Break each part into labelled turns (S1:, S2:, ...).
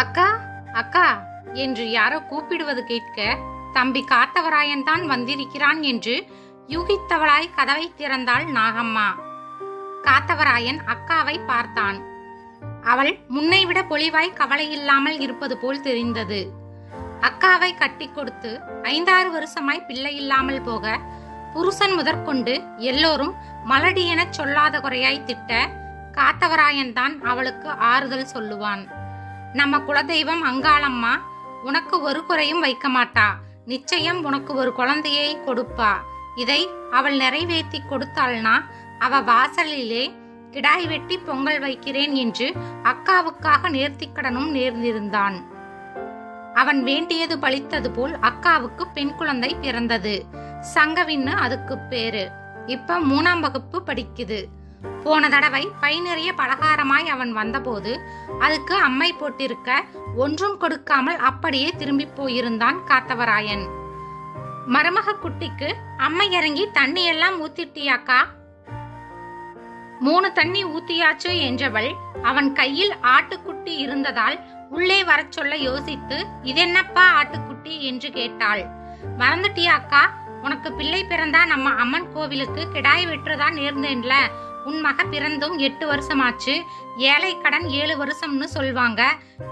S1: அக்கா அக்கா என்று யாரோ கூப்பிடுவது கேட்க தம்பி காத்தவராயன் தான் வந்திருக்கிறான் என்று யூகித்தவளாய் கதவை திறந்தாள் நாகம்மா. காத்தவராயன் அக்காவை பார்த்தான். அவள் முன்னை விட பொலிவாய் கவலையில்லாமல் இருப்பது போல் தெரிந்தது. அக்காவை கட்டி கொடுத்து ஐந்தாறு வருஷமாய் பிள்ளை இல்லாமல் போக புருஷன் முதற்கொண்டு எல்லோரும் மலடி எனச் சொல்லாத குறையாய் திட்ட காத்தவராயன் தான் அவளுக்கு ஆறுதல் சொல்லுவான். நம்ம குலதெய்வம் அங்காளம்மா உனக்கு ஒரு குறையும் வைக்க மாட்டா நிச்சயம் உனக்கு ஒரு குழந்தையை கொடுப்பா. இதை அவள் நிறைவேற்றி கொடுத்தாள்னா அவ வாசலிலே கிடாய் வெட்டி பொங்கல் வைக்கிறேன் என்று அக்காவுக்காக நேர்த்திக்கடனும் நேர்ந்திருந்தான். அவன் வேண்டியது பலித்தது போல் அக்காவுக்கு பெண் குழந்தை பிறந்தது. சங்கவின்னு அதுக்கு பேரு. இப்ப மூணாம் வகுப்பு படிக்குது. போன தடவை பை நிறைய பலகாரமாய் அவன் வந்தபோது அதுக்கு அம்மை போட்டிருக்க ஒன்றும் கொடுக்காமல் அப்படியே திரும்பி போயிருந்தான் காத்தவராயன். மருமக குட்டிக்கு அம்மை இறங்கி தண்ணி எல்லாம் ஊத்திட்டியாக்கா? மூணு தண்ணி ஊத்தியாச்சு என்றவள் அவன் கையில் ஆட்டுக்குட்டி இருந்ததால் உள்ளே வரச் சொல்ல யோசித்து இதென்னப்பா ஆட்டுக்குட்டி? என்று கேட்டாள். மறந்துட்டியாக்கா உனக்கு பிள்ளை பிறந்தா நம்ம அம்மன் கோவிலுக்கு கிடாய் வெட்டுறதா நேர்ந்தேன்ல உன் மக பிறந்தும் எட்டு வருஷமாச்சு. ஏழை கடன் ஏழு வருஷம்னு சொல்வாங்க.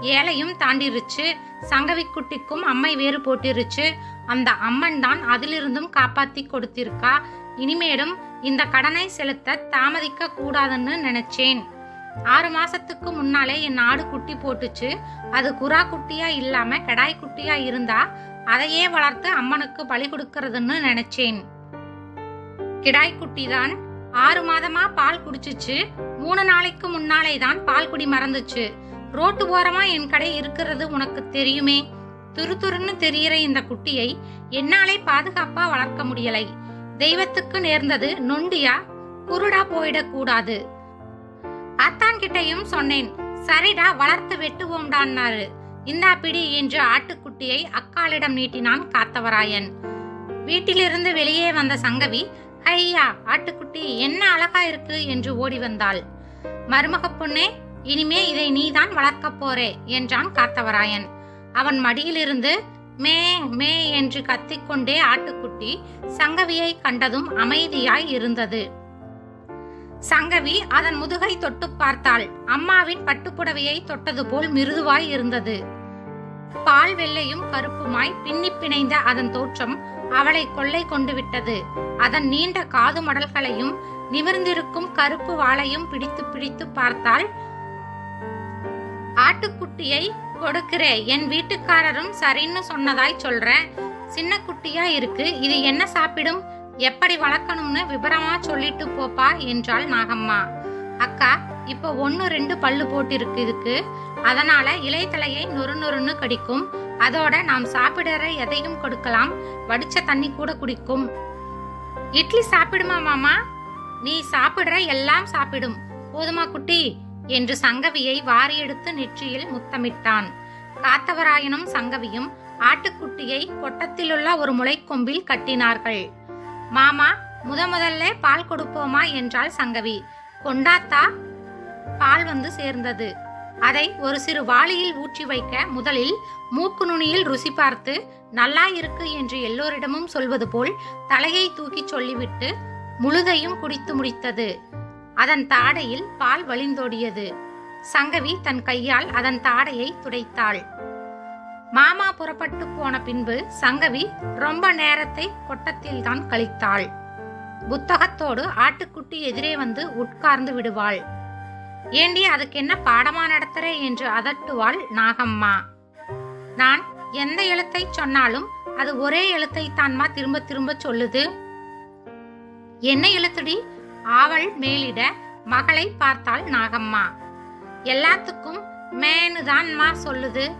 S1: ஏழையும் தாண்டிருச்சு. சங்கவிக்குட்டிக்கும் அம்மை வேறு போட்டிருச்சு. அந்த அம்மன் தான் அதிலிருந்தும் காப்பாத்தி கொடுத்திருக்கா. இனிமேலும் இந்த கடனை செலுத்த தாமதிக்க கூடாதுன்னு நினைச்சேன். ஆறு மாசத்துக்கு முன்னாலே என் ஆடு குட்டி போட்டுச்சு. அது குரா குட்டியா இல்லாம கெடாய் குட்டியா இருந்தா அதையே வளர்த்து அம்மனுக்கு பலி கொடுக்கறதுன்னு நினைச்சேன். கிடாய்க்குட்டி தான் ஆறு மாதமா பால் குடிச்சிச்சு. மூணு நாளைக்கு முன்னாலே தான் பால் குடி மறந்துச்சு. ரோட்டு ஓரமா என் கடை இருக்கிறது உனக்கு தெரியுமே. துரு துருன்னு தெரியிற இந்த குட்டியை என்னாலே பாதுகாப்பா வளர்க்க முடியலை. தெய்வத்துக்கு நேர்ந்தது நொண்டியா? குருடா போயிடக் கூடாது. அத்தான் கிட்டையும் சொன்னேன். சரிடா வளர்த்து வெட்டுவோம்டான்னாரு. இந்தா பிடி என்று ஆட்டுக்குட்டியை அக்காளிடம் நீட்டினான் காத்தவராயன். வீட்டிலிருந்து வெளியே வந்த சங்கவி ஐயா ஆட்டுக்குட்டி என்ன அழகா இருக்கு என்று ஓடி வந்தாள். மருமக பொண்ணே இனிமே இதை நீதான் வளர்க்கப் போறே என்றான் காத்தவராயன். அவன் மடியிலிருந்து மே மே என்று கத்திக்கொண்டே ஆட்டுக்குட்டி சங்கவியை கண்டதும் அமைதியாய் இருந்தது. சங்கவி அதன் முதுகை தொட்டு பார்த்தாள். அம்மாவின் பட்டுப்புடவையை தொட்டது போல் மிருதுவாய் இருந்தது. பால் வெள்ளையும் கருப்புமாய் பின்னி பிணைந்த அதன் தோற்றம் அவளை கொள்ளை கொண்டு விட்டது. அதன் நீண்ட காது மடல்களையும் நிமிர்ந்திருக்கும் கருப்பு வாளையும் பிடித்து பிடித்து பார்த்தால் ஆட்டுக்குட்டியை கொடுக்கிறேன் என் வீட்டுக்காரரும் சரின்னு சொன்னதாய் சொல்றேன். சின்ன குட்டியா இருக்கு இது என்ன சாப்பிடும்? எப்படி வளர்க்கணும்னு விபரமா சொல்லிட்டு போப்பா என்றாள் நாகம்மா. அக்கா இப்போ ஒன்னு ரெண்டு பல்லு போட்டிருக்கு இதுக்கு. அதனால இலைத்தலையை நொறு நொறுன்னு கடிக்கும். அதோட நாம் சாப்பிடுற எதையும் கொடுக்கலாம். வடிச்ச தண்ணி கூட குடிக்கும். இட்லி சாப்பிடுமா மாமா? நீ சாப்பிடுற எல்லாம் சாப்பிடும். போதுமா குட்டி? என்று சங்கவியை வாரி எடுத்து நெற்றியில் முத்தமிட்டான். காத்தவராயனும் சங்கவியும் ஆட்டுக்குட்டியை கொட்டத்திலுள்ள ஒரு முளைக்கொம்பில் கட்டினார்கள். மாமா முத முதல்ல பால் கொடுப்போமா? என்றாள் சங்கவி. கொண்டாத்தா? பால் வந்து சேர்ந்தது. அதை ஒரு சிறு வாளியில் ஊற்றி வைக்க முதலில் மூக்கு நுனியில் ருசி பார்த்து நல்லா இருக்கு என்று எல்லோரிடமும் சொல்வது போல் தலையை தூக்கி சொல்லிவிட்டு முழுதையும் குடித்து முடித்தது. அதன் தாடையில் பால் வழிந்தோடியது. சங்கவி தன் கையால் அதன் தாடையை துடைத்தாள். மாமா புறப்பட்டு போன பின்பு சங்கவி ரொம்ப நேரத்தை கொட்டத்தில் தான் கழித்தாள். புத்தகத்தோடு ஆட்டுக்குட்டி எதிரே வந்து உட்கார்ந்து விடுவாள். ஏண்டி அதுக்கு என்ன பாடமா நடத்துற என்று அதட்டுவாள் நாகம்மா. நான் எந்த எழுத்தை சொன்னாலும் அது ஒரே எழுத்தை தான்மா திரும்ப திரும்ப சொல்லுது. என்ன எழுத்துடி? ஆவல் மேலிட மகளை பார்த்தாள் நாகம்மா. எல்லாத்துக்கும் மேனு தான்மா சொல்லுது.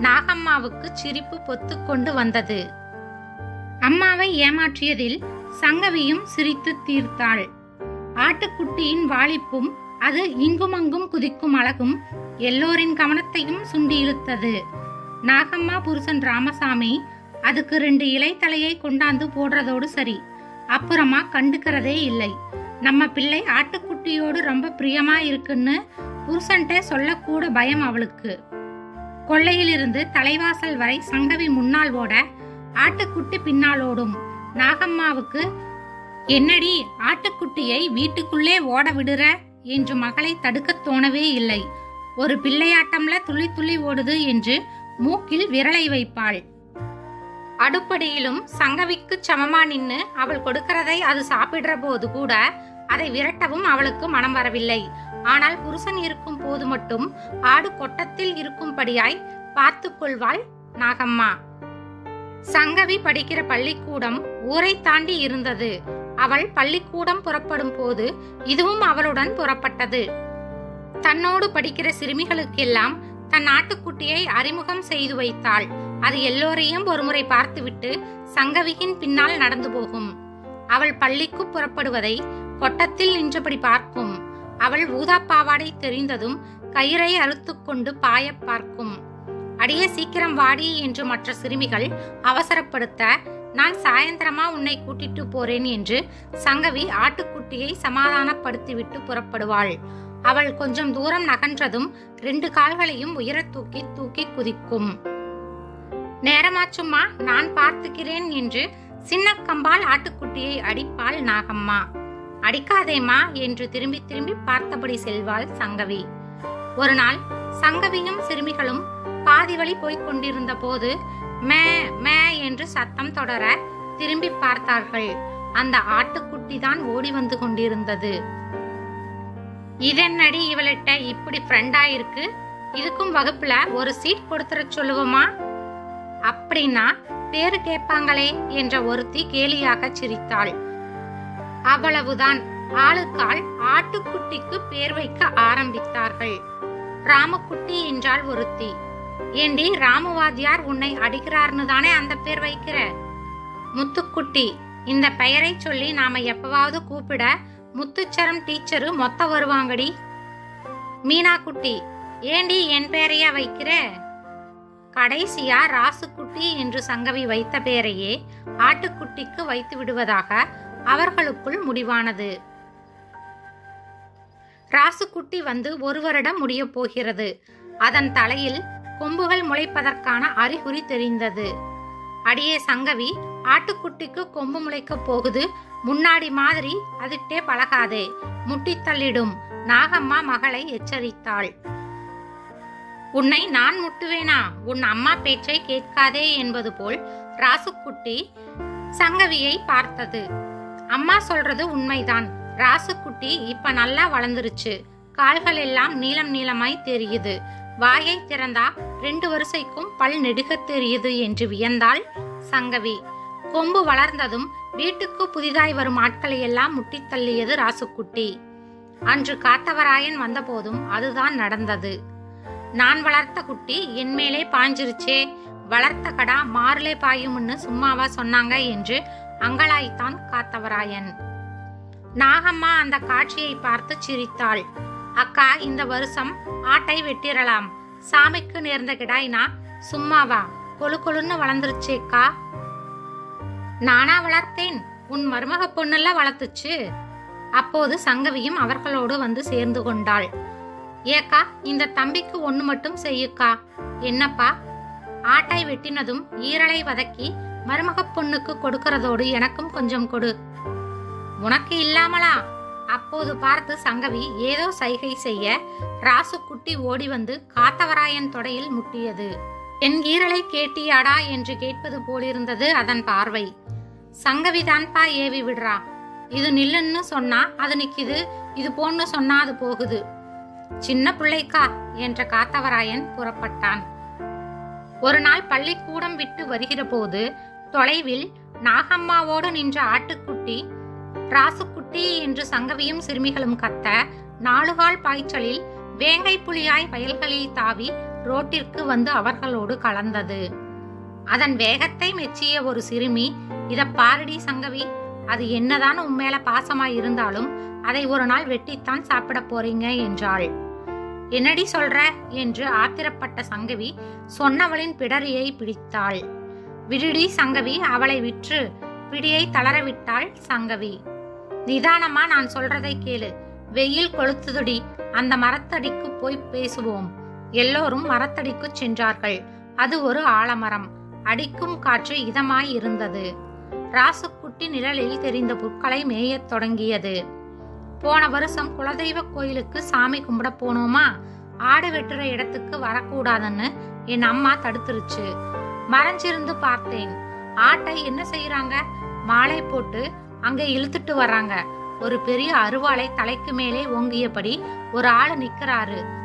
S1: நாகம்மாவுக்கு சிரிப்பு பொத்துக்கொண்டு வந்தது. அம்மாவை ஏமாற்றியதில் சங்கவியும் சிரித்து தீர்த்தாள். ஆட்டுக்குட்டியின் வாளிப்பும் அது இங்குமங்கும் குதிக்கும் அழகும் எல்லோரின் கவனத்தையும் சுண்டி இழுத்தது. நாகம்மா புருஷன் ராமசாமி அதுக்கு ரெண்டு இலைத்தலையை கொண்டாந்து போடுறதோடு சரி. அப்புறமா கண்டுக்கிறதே இல்லை. நம்ம பிள்ளை ஆட்டுக்குட்டியோடு ரொம்ப பிரியமா இருக்குன்னு புருஷன்ட்ட சொல்லக்கூட பயம் அவளுக்கு. கொள்ளையிலிருந்து தலைவாசல் வரை சங்கவி முன்னால் ஓட ஆட்டுக்குட்டி பின்னால் ஓடும். நாகம்மாவுக்கு என்னடி ஆட்டுக்குட்டியை வீட்டுக்குள்ளே ஓட விடுற? என்று மகளை தடுக்கத் தோணவே இல்லை. ஒரு பிள்ளையாட்டம்ல துள்ளி துள்ளி ஓடுது என்று மூக்கில் விரலை வைப்பாள். அடுப்படியிலும் சங்கவிக்கு சமமா நின்னு அவள் கொடுக்கிறதை அது சாப்பிடுற போது கூட அதை விரட்டவும் அவளுக்கு மனம் வரவில்லை. ஆனால் புருஷன் இருக்கும் போது மட்டும் ஆடு கொட்டத்தில் இருக்கும்படியாய் பார்த்து கொள்வாள் நாகம்மா. சங்கவி படிக்கிற பள்ளிக்கூடம் ஊரை தாண்டி இருந்தது. அவள் பள்ளிக்கூடம் புறப்படும் போது இதுவும் அவளுடன் புறப்பட்டது. தன்னோடு படிக்கிற சிறுமிகளுக்கெல்லாம் தன் ஆட்டுக்குட்டியை அறிமுகம் செய்து வைத்தாள். அது எல்லோரையும் ஒருமுறை பார்த்துவிட்டு சங்கவியின் பின்னால் நடந்து போகும். அவள் பள்ளிக்கு புறப்படுவதை கொட்டத்தில் நின்றபடி பார்க்கும். அவள் ஊதா பாவாடை தெரிந்ததும் கயிறை அறுத்துக்கொண்டு பாய பார்க்கும். அடியே சீக்கிரம் வாடி என்று மற்ற சிறுமிகள் அவசரப்படுத்த நான் சாயந்தரமா உன்னை கூட்டிட்டு போறேன் என்று சங்கவி ஆட்டுக்குட்டியை சமாதானப்படுத்திவிட்டு புறப்படுவாள். அவள் கொஞ்சம் தூரம் நகன்றதும் ரெண்டு கால்களையும் உயரத் தூக்கி தூக்கி குதிக்கும். நேரமாச்சும்மா நான் பார்த்துக்கிறேன் என்று சின்ன கம்பால் ஆட்டுக்குட்டியை அடிப்பாள் நாகம்மா. அடிக்காதேம்மா என்று திரும்பி திரும்பி பார்த்தபடி செல்வாள் சங்கவி. ஒரு நாள் சங்கவியும் சிறுமிகளும் பாதி வழி போய்க் கொண்டிருந்த போது மே மே என்று சத்தம் தொடர திரும்பி பார்த்தார்கள். அந்த ஆட்டுக்குட்டி தான் ஓடி வந்து கொண்டிருந்தது. இதென்னடி இவளிட்ட இப்படி ஃப்ரெண்டா இருக்கு இதுக்கும் வகுப்புல ஒரு சீட் கொடுத்துற சொல்லுவோமா? அப்படின்னா பேரு கேட்பாங்களே என்ற ஒருத்தி கேலியாக சிரித்தாள். அவ்வளவுதான். ஆளுக்கால் ஆட்டுக்குட்டிக்கு பேர் வைக்க ஆரம்பித்தார்கள். ராமக்குட்டி என்றால் ஒருத்தி. ஏண்டி ராமவாதியார் உன்னை அடிக்கிறார்னு தானே அந்த பேர் வைக்கிற? முத்துக்குட்டி இந்த பெயரை சொல்லி நாம எப்பவாவது கூப்பிட முத்துச்சரம் டீச்சரு மொத்த வருவாங்கடி. மீனா குட்டி ஏண்டி என் பெயரையா வைக்கிற? கடைசியா ராசுக்குட்டி என்று சங்கவி வைத்த பெயரையே ஆட்டுக்குட்டிக்கு வைத்து விடுவதாக அவர்களுக்குள் முடிவானது. ராசுக்குட்டி வந்து ஒரு வருடம் முடியப் போகிறது. அதன் தலையில் கொம்புகள் முளைப்பதற்கான அறிகுறி தெரிந்தது. அடியே சங்கவி ஆட்டுக்குட்டிக்கு கொம்பு முளைக்கப் போகுது. முன்னாடி மாதிரி அதிட்டே பழகாதே. முட்டித்தள்ளிடும். நாகம்மா மகளை எச்சரித்தாள். உன்னை நான் முட்டுவேனா? உன் அம்மா பேச்சை கேட்காதே என்பது போல் ராசுக்குட்டி சங்கவியை பார்த்தது. அம்மா சொல்றது உண்மைதான். ராசுக்குட்டி இப்ப நல்லா வளர்ந்துருச்சு. கால்கள் எல்லாம் நீளம் நீளமாய் தெரியுது. வாயை திறந்தா ரெண்டு வரிசைக்கும் பல் நெடுகத் தெரியுது என்று வியந்தாள் சங்கவி. கொம்பு வளர்ந்ததும் வீட்டுக்கு புதிதாய் வரும் ஆட்களை எல்லாம் முட்டித் தள்ளியது ராசுக்குட்டி. அன்று காத்தவராயன் வந்தபோதும் அதுதான் நடந்தது. நான் வளர்த்த குட்டி என் மேலே வளர்த்த கடா மாறுலே பாயும்னு சும்மாவா சொன்னாங்க என்று அங்கலாய்த்தான் காத்தவராயன். நாகம்மா அந்த காட்சியை பார்த்து சிரித்தாள். அக்கா இந்த வருஷம் ஆட்டை வெட்டிடலாம். சாமிக்கு நேர்ந்த கிடாய்னா சும்மாவா கொழு கொழுன்னு வளர்ந்துருச்சேக்கா நானா வளர்த்தேன். உன் மருமக பொண்ணுல வளர்த்துச்சு. அப்போது சங்கவியும் அவர்களோடு வந்து சேர்ந்து கொண்டாள். ஏக்கா இந்த தம்பிக்கு ஒன்று மட்டும் செய்யுக்கா என்னப்பா? ஆட்டை வெட்டினதும் ஈரலை வதக்கி மருமகப் பொண்ணுக்கு கொடுக்கறதோடு எனக்கும் கொஞ்சம் கொடு. உனக்கு இல்லாமலா? அப்போது பார்த்து சங்கவி ஏதோ சைகை செய்ய ராசுக்குட்டி ஓடி வந்து காத்தவராயன் தொடையில் முட்டியது. என் ஈரலை கேட்டியாடா? என்று கேட்பது போலிருந்தது அதன் பார்வை. சங்கவிதான்பா ஏவி விடுறா. இது நில்லுன்னு சொன்னா அது நிக்குது. இது போன்னு சொன்னா அது போகுது. சின்ன பிள்ளைக்கா என்ற காத்தவராயன் புறப்பட்டான். ஒரு நாள் பள்ளிக்கூடம் விட்டு வருகிற போது தொலைவில் நாகம்மாவோடு நின்ற ஆட்டுக்குட்டி ராசுக்குட்டி என்று சங்கவியும் சிறுமிகளும் கத்த நாலுகால் பாய்ச்சலில் வேங்கை புலியாய் வயல்களில் தாவி ரோட்டிற்கு வந்து அவர்களோடு கலந்தது. அதன் வேகத்தை மெச்சிய ஒரு சிறுமி இத பாரடி சங்கவி அது என்னதான் உன் பாசமாய் இருந்தாலும் அதை ஒரு நாள் வெட்டித்தான் சாப்பிட போறீங்க என்றாள். என்னடி சொல்ற? என்று ஆத்திரப்பட்ட சங்கவி சொன்னவளின் பிடரியை பிடித்தாள். விடுடி சங்கவி அவளை விற்று பிடியை தளரவிட்டாள் சங்கவி. நிதானமா நான் சொல்றதை கேளு. வெயில் கொளுத்துதுடி. அந்த மரத்தடிக்கு போய் பேசுவோம். எல்லோரும் மரத்தடிக்கு சென்றார்கள். அது ஒரு ஆலமரம். அடிக்கும் காற்று இதமாய் இருந்தது. ராசுக்குட்டி நிழலில் தெரிந்த புற்களை மேயத் தொடங்கியது. போன வருஷம் குலதெய்வ கோயிலுக்கு சாமி கும்பிட போனோமா? ஆடு வெட்டுற இடத்துக்கு வரக்கூடாதுன்னு என் அம்மா தடுத்துருச்சு. மறைஞ்சிருந்து பார்த்தேன். ஆட்டை என்ன செய்யறாங்க மாலை போட்டு அங்க இழுத்துட்டு வர்றாங்க. ஒரு பெரிய அருவாளை தலைக்கு மேலே ஓங்கியபடி ஒரு ஆள் நிக்கிறாரு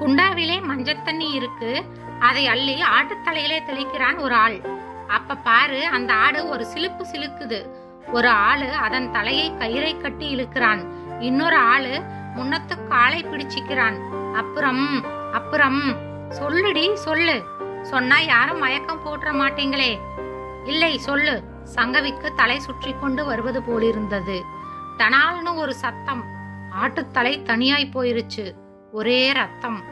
S1: குண்டாவிலே மஞ்சள் தண்ணி இருக்கு. அதை அள்ளி ஆட்டுத்தலையிலே தெளிக்கிறான் ஒரு ஆள். அப்ப பாரு அந்த ஆடு ஒரு சிலுப்பு சிலுக்குது. ஒரு ஆளு அதன் தலையை கயிறை கட்டி இழுக்கிறான். இன்னொரு ஆளு முன்னத்து காலை பிடிச்சிக்கிறான். அப்புறம் அப்புறம் சொல்லுடி சொல்லு. சொன்னா யாரும் மயக்கம் போட்டுற மாட்டீங்களே. இல்லை சொல்லு. சங்கவிக்கு தலை சுற்றி கொண்டு வருவது போலிருந்தது. டனால்னு ஒரு சத்தம். ஆட்டுத்தலை தனியாய் போயிருச்சு. ஒரே ரத்தம்.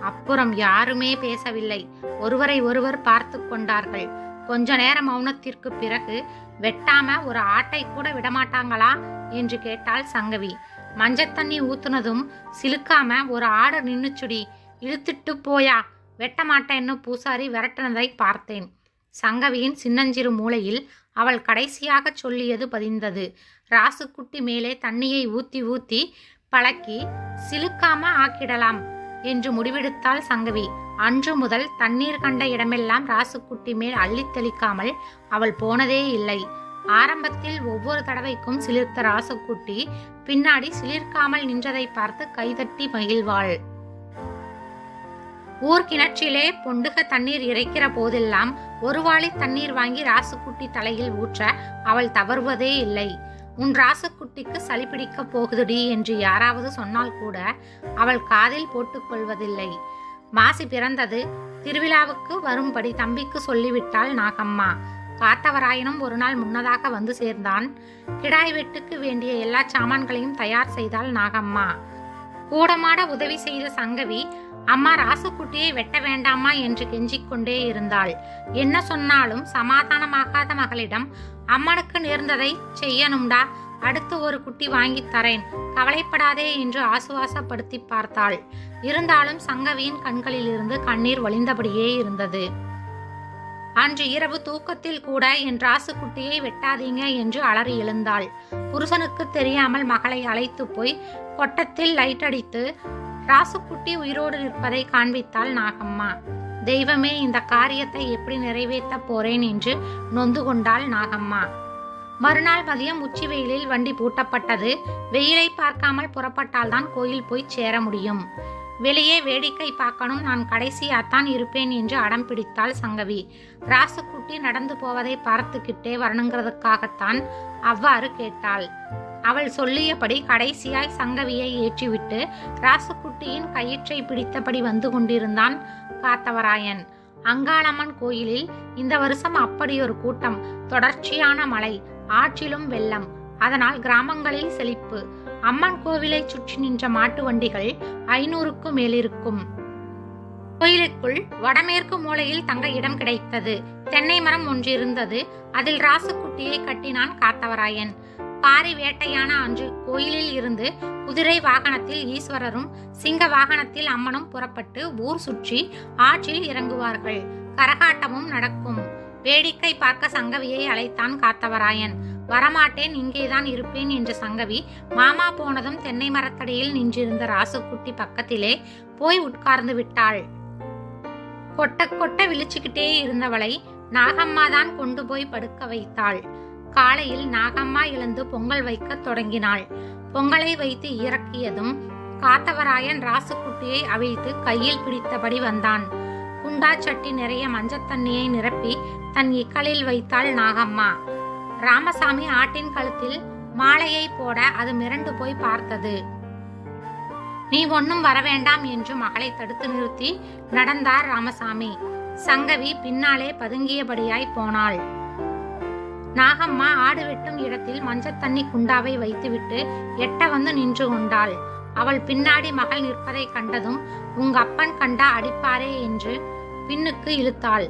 S1: அப்புறம் யாருமே பேசவில்லை. ஒருவரை ஒருவர் பார்த்து கொண்டார்கள். கொஞ்ச நேர மௌனத்திற்கு பிறகு வெட்டாம ஒரு ஆட்டை கூட விடமாட்டாங்களா? என்று கேட்டாள் சங்கவி. மஞ்சத்தண்ணி ஊத்துனதும் சிலுக்காம ஒரு ஆடு நின்னுச்சுடி. இழுத்துட்டு போயா. வெட்ட மாட்டேன்னு பூசாரி விரட்டினதை பார்த்தேன். சங்கவியின் சின்னஞ்சிறு மூலையில் அவள் கடைசியாக சொல்லியது பதிந்தது. ராசுக்குட்டி மேலே தண்ணியை ஊத்தி ஊத்தி பழக்கி சிலுக்காம ஆக்கிடலாம் என்று முடிவெடுத்தாள் சங்கவி. அன்று முதல் தண்ணீர் கண்ட இடமெல்லாம் ராசுக்குட்டி மேல் அள்ளித் தெளிக்காமல் அவள் போனதே இல்லை. ஆரம்பத்தில் ஒவ்வொரு தடவைக்கும் சிலிர்த்த ராசுக்குட்டி பின்னாடி சிலிர்க்காமல் நின்றதை பார்த்து கைதட்டி மகிழ்வாள். ஊர் கிணற்றிலே பொண்டுக தண்ணீர் இறைக்கிற போதெல்லாம் ஒரு வாளி தண்ணீர் வாங்கி ராசுக்குட்டி தலையில் ஊற்ற அவள் தவறுவதே இல்லை. உன் ராசுக்குட்டிக்கு சளி பிடிக்க போகுதுடி என்று யாராவது சொன்னால் கூட அவள் காதில் போட்டுக்கொள்வதில்லை மாசி பிறந்தது திருவிழாவுக்கு வரும்படி தம்பிக்கு சொல்லிவிட்டாள் நாகம்மா. காத்தவராயனும் ஒரு நாள் முன்னதாக வந்து சேர்ந்தான். கிடாய் வெட்டுக்கு வேண்டிய எல்லா சாமான்களையும் தயார் செய்தாள் நாகம்மா. கூடமாட உதவி செய்த சங்கவி அம்மா ராசுக்குட்டியை வெட்ட வேண்டாமா என்று கெஞ்சிக்கொண்டே இருந்தாள். என்ன சொன்னாலும் சமாதானமாகாத மகளிடம் அம்மனுக்கு நேர்ந்ததை செய்யணும்டா அடுத்து ஒரு குட்டி வாங்கித் தரேன் கவலைப்படாதே என்று ஆசுவாசப்படுத்தி பார்த்தாள். இருந்தாலும் சங்கவியின் கண்களிலிருந்து கண்ணீர் வழிந்தபடியே இருந்தது. அன்று இரவு தூக்கத்தில் கூட என் ராசுக்குட்டியை வெட்டாதீங்க என்று அலறி எழுந்தாள். புருஷனுக்கு தெரியாமல் மகளை அழைத்து போய் கொட்டத்தில் லைட் அடித்து ராசுக்குட்டி உயிரோடு நிற்பதை காண்பித்தாள் நாகம்மா. தெய்வமே இந்த காரியத்தை எப்படி நிறைவேற்ற போறேன் என்று நொந்து கொண்டாள் நாகம்மா. மறுநாள் மதியம் உச்சி வெயிலில் வண்டி பூட்டப்பட்டது. வெயிலை பார்க்காமல் புறப்பட்டால்தான் கோயில் போய் சேர முடியும். வெளியே வேடிக்கை பார்க்கணும் நான் கடைசியாத்தான் இருப்பேன் என்று அடம் பிடித்தாள் சங்கவி. ராசுக்குட்டி நடந்து போவதை பார்த்துக்கிட்டே வரணுங்கிறதுக்காகத்தான் அவ்வாறு கேட்டாள். அவள் சொல்லியபடி கடைசியாய் சங்கவியை ஏற்றிவிட்டு ராசுக்குட்டியின் கயிற்றை பிடித்தபடி வந்து கொண்டிருந்தான் காத்தவராயன். அங்காளம்மன் கோயிலில் இந்த வருஷம் அப்படியொரு கூட்டம் தொடர்ச்சியான மழை ஆற்றிலும் வெள்ளம் அதனால் கிராமங்களில் செழிப்பு. அம்மன் கோவிலை சுற்றி நின்ற மாட்டு வண்டிகள் ஐநூறுக்கும் மேலிருக்கும். கோயிலுக்குள் வடமேற்கு மூலையில் தங்க இடம் கிடைத்தது. தென்னை மரம் ஒன்றிருந்தது. அதில் ராசுக்குட்டியை கட்டினான் காத்தவராயன். பாரி வேட்டையான அன்று கோயிலில் இருந்து குதிரை வாகனத்தில் ஈஸ்வரரும் சிங்க வாகனத்தில் அம்மனும் புறப்பட்டு ஊர் சுற்றி ஆற்றில் இறங்குவார்கள். கரகாட்டமும் நடக்கும். வேடிக்கை பார்க்க சங்கவியை அழைத்தான் காத்தவராயன். வரமாட்டேன் இங்கேதான் இருப்பேன் என்ற சங்கவி மாமா போனதும் தென்னை மரத்தடியில் நின்றிருந்த ராசுக்குட்டி பக்கத்திலே போய் உட்கார்ந்து விட்டாள். கொட்ட கொட்ட விழிச்சுக்கிட்டே இருந்தவளை நாகம்மா தான் கொண்டு போய் படுக்க வைத்தாள். காலையில் நாகம்மா எழுந்து பொங்கல் வைக்க தொடங்கினாள். பொங்கலை வைத்து இறக்கியதும் காத்தவராயன் ராசுக்குட்டியை அவிழ்த்து கையில் பிடித்தபடி வந்தான். குண்டா சட்டி நிறைய மஞ்சள் தண்ணியை நிரப்பி தன் இக்கலில் வைத்தாள் நாகம்மா. ராமசாமி ஆட்டின் கழுத்தில் மாலையை போட அது மிரண்டு போய் பார்த்தது. நீ ஒன்னும் வரவேண்டாம் என்று மகளை தடுத்து நிறுத்தி நடந்தார் ராமசாமி. சங்கவி பின்னாலே பதுங்கியபடியாய் போனாள். நாகம்மா ஆடு வெட்டும் இடத்தில் மஞ்சள் தண்ணி குண்டாவை வைத்துவிட்டு எட்ட வந்து நின்று கொண்டாள். அவள் பின்னாடி மகள் நிற்பதை கண்டதும் உங்க அப்பன் கண்டா அடிப்பாரே என்று பின்னுக்கு இழுத்தாள்.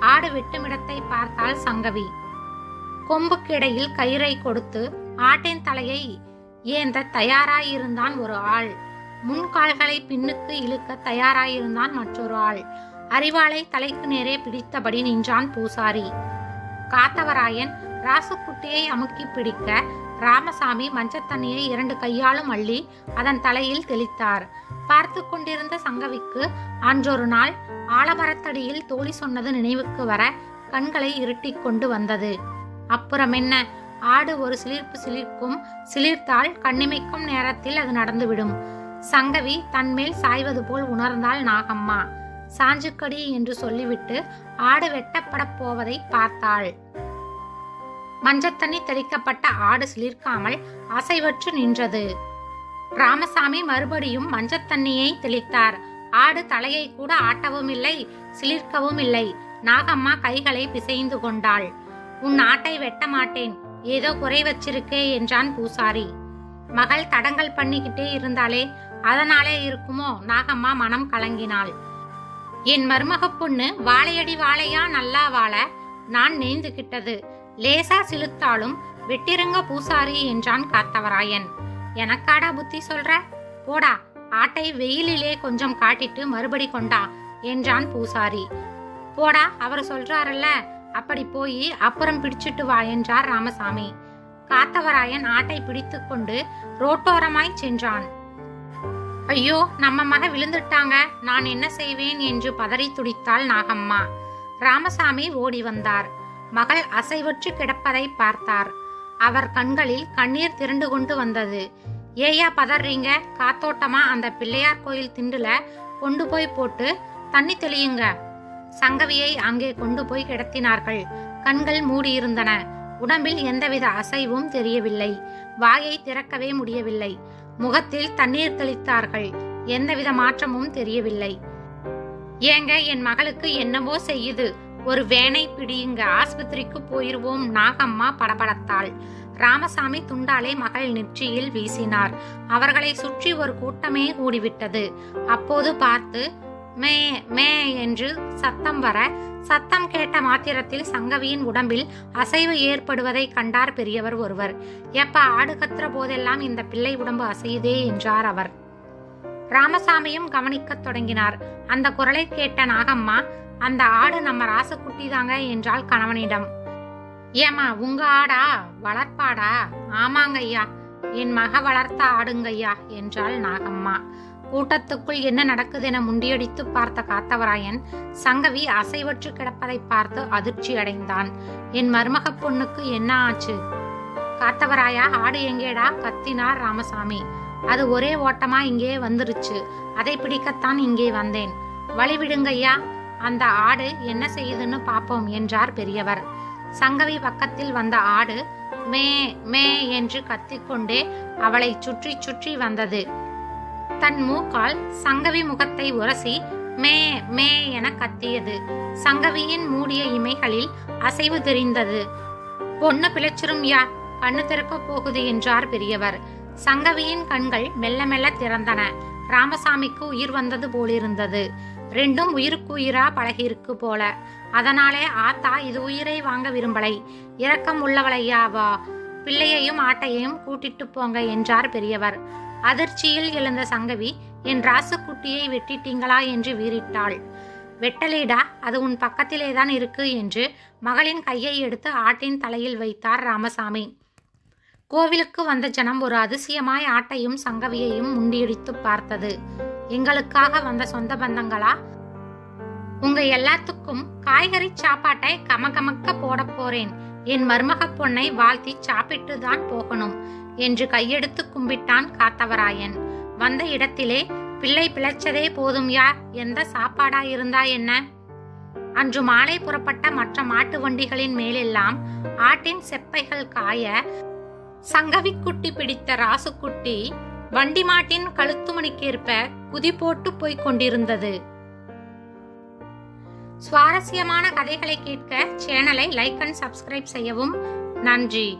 S1: ஆடு வெட்டும் இடத்தை பார்த்தாள் சங்கவி. கொம்புக்கிடையில் கயிறை கொடுத்து ஆட்டின் தலையை ஏந்த தயாராயிருந்தான் ஒரு ஆள். முன்கால்களை பின்னுக்கு இழுக்க தயாராயிருந்தான் மற்றொரு ஆள். அறிவாளை தலைக்கு நேரே பிடித்தபடி நின்றான் பூசாரி. காத்தவராயன் ராசுக்குட்டியை அமுக்கி பிடிக்க ராமசாமி மஞ்சத்தண்ணியை இரண்டு கையாலும் அள்ளி அதன் தலையில் தெளித்தார். பார்த்து கொண்டிருந்த சங்கவிக்கு அன்றொரு நாள் ஆலமரத்தடியில் தோழி சொன்னது நினைவுக்கு வர கண்களை இருட்டிக் கொண்டு வந்தது. அப்புறம் என்ன ஆடு ஒரு சிலிர்ப்பு சிலிர்க்கும் சிலிர்த்தால் கண்ணிமைக்கும் நேரத்தில் அது நடந்துவிடும். சங்கவி தன்மேல் சாய்வது போல் உணர்ந்தாள் நாகம்மா. சாஞ்சுக்கடி என்று சொல்லிவிட்டு ஆடு வெட்டப்படப் போவதை பார்த்தாள். மஞ்சத்தண்ணி தெளிக்கப்பட்ட ஆடு சிலிர்க்காமல் அசைவற்று நின்றது. ராமசாமி மறுபடியும் மஞ்சத்தண்ணியை தெளித்தார். ஆடு தலையை கூட ஆட்டவும் இல்லை சிலிர்க்கவும் இல்லை நாகம்மா கைகளை பிசைந்து கொண்டாள். உன் ஆட்டை வெட்ட மாட்டேன். ஏதோ குறை வச்சிருக்கே என்றான் பூசாரி. மகள் தடங்கல் பண்ணிக்கிட்டே இருந்தாலே அதனாலே இருக்குமோ? நாகம்மா மனம் கலங்கினாள். என் மருமக பொண்ணு வாழையடி வாழையா நல்லா வாழ. நான் நேர்ந்துகிட்டது. லேசா சிலுத்தாலும் வெட்டிருங்க பூசாரி என்றான் காத்தவராயன். எனக்காடா புத்தி சொல்ற? போடா ஆட்டை வெயிலிலே கொஞ்சம் காட்டிட்டு மறுபடி கொண்டா என்றான் பூசாரி. போடா அவர் சொல்றாருல்ல அப்படி போய் அப்புறம் பிடிச்சிட்டு வா என்றார் ராமசாமி. காத்தவராயன் ஆட்டை பிடித்துக்கொண்டு ரோட்டோரமாய் சென்றான். ஐயோ நம்ம மக விழுந்துட்டாங்க நான் என்ன செய்வேன்? என்று பதறி துடித்தாள் நாகம்மா. ராமசாமி ஓடி வந்தார். மகள் அசைவற்று கிடப்பதை பார்த்தார். அவர் கண்களில் கண்ணீர் திரண்டு கொண்டு வந்தது. ஏயா பதறீங்க. காத்தோட்டமா? அந்த பிள்ளையார் கோயில் திண்டுல கொண்டு போய் போட்டு தண்ணி தெளியுங்க. சங்கவியை அங்கே கொண்டு போய் கிடத்தினார்கள். கண்கள் மூடியிருந்தன. உடம்பில் எந்தவித அசைவும் தெரியவில்லை. வாயை திறக்கவே முடியவில்லை. முகத்தில் தண்ணீர் தெளித்தார்கள். எந்தவித மாற்றமும் தெரியவில்லை. ஏங்க என் மகளுக்கு என்னவோ செய்யுது. ஒரு வேனை பிடியுங்க ஆஸ்பத்திரிக்கு போயிருவோம் நாகம்மா படபடத்தாள். ராமசாமி துண்டாலே மகள் நெற்றியில் வீசினார். அவர்களை சுற்றி ஒரு கூட்டமே கூடிவிட்டது. அப்போது பார்த்து மே மே என்று சத்தம் வர சத்தம் கேட்ட மாத்திரத்தில் சங்கவியின் உடம்பில் அசைவு ஏற்படுவதை கண்டார் பெரியவர் ஒருவர். எப்ப ஆடு கத்துற போதெல்லாம் இந்த பிள்ளை உடம்பு அசையுதே என்றார் அவர். ராமசாமியும் கவனிக்கத் தொடங்கினார். அந்த குரலை கேட்ட நாகம்மா அந்த ஆடு நம்ம ராசக்குட்டி தாங்க என்றாள் கணவனிடம். ஏமா உங்க ஆடா? வளர்ப்பாடா? ஆமாங்க ஐயா. என் மக வளர்த்த ஆடுங்கய்யா என்றாள் நாகம்மா. கூட்டத்துக்குள் என்ன நடக்குது என முண்டியடித்து பார்த்த காத்தவராயன் சங்கவி அசைவற்று கிடப்பதை பார்த்து அதிர்ச்சி அடைந்தான் என் மருமக பொண்ணுக்கு என்ன ஆச்சு? காத்தவராயா ஆடு எங்கேடா? கத்தினார் ராமசாமி. அது ஒரே ஓட்டமா இங்கே வந்துருச்சு. அதை பிடிக்கத்தான் இங்கே வந்தேன். வழி விடுங்கய்யா அந்த ஆடு என்ன செய்யுதுன்னு பார்ப்போம் என்றார் பெரியவர். சங்கவி பக்கத்தில் வந்த ஆடு மே மே என்று கத்திக்கொண்டே அவளை சுற்றி சுற்றி வந்தது. தன் மூக்கால் சங்கவி முகத்தை உரசி மே மே என கத்தியது. சங்கவியின் மூடிய இமைகளில் அசைவு தெரிந்தது. பொண்ணு பிழைச்சிரும் யா கண்ணு திறக்க போகுது என்றார் பெரியவர். சங்கவியின் கண்கள் மெல்ல மெல்ல திறந்தன. ராமசாமிக்கு உயிர் வந்தது போலிருந்தது. ரெண்டும் உயிருக்கு உயிரா பழகியிருக்கு போல. அதனாலே ஆத்தா இது உயிரை வாங்க விரும்பலை. இரக்கம் உள்ளவளையாவா பிள்ளையையும் ஆட்டையையும் கூட்டிட்டு போங்க என்றார் பெரியவர். அதிர்ச்சியில் எழுந்த சங்கவி என் ராசுக்குட்டியை வெட்டிட்டீங்களா? என்று வீறிட்டாள். வெட்டலேடா அது உன் பக்கத்திலே தான் இருக்கு என்று மகளின் கையை எடுத்து ஆட்டின் தலையில் வைத்தார் ராமசாமி. கோவிலுக்கு வந்த ஜனம் ஒரு அதிசயமாய் ஆட்டையும் சங்கவியையும் முண்டியடித்து பார்த்தது. எங்களுக்காக வந்த சொந்த பந்தங்களா? உங்க எல்லாத்துக்கும் காய்கறி சாப்பாட்டை கமகமக்க போட போறேன். என் மருமக பொண்ணை வாழ்த்தி சாப்பிட்டு தான் போகணும் என்று கையெடுத்து கும்பிட்டான் காத்தவராயன். வந்த இடத்திலே பிள்ளை பிழைச்சதே போதும் யா எந்த சாப்பாடா இருந்தா என்ன? அன்று மாலை புறப்பட்ட மற்ற மாட்டு வண்டிகளின் மேலெல்லாம் ஆட்டின் செப்பைகள் காய சங்கவிக்குட்டி பிடித்த ராசுக்குட்டி வண்டி மாட்டின் கழுத்துமணிக்கேற்ப குதி போட்டு போய்க் கொண்டிருந்தது. சுவாரஸ்யமான கதைகளை கேட்க சேனலை லைக் அண்ட் சப்ஸ்கிரைப் செய்யவும். நன்றி.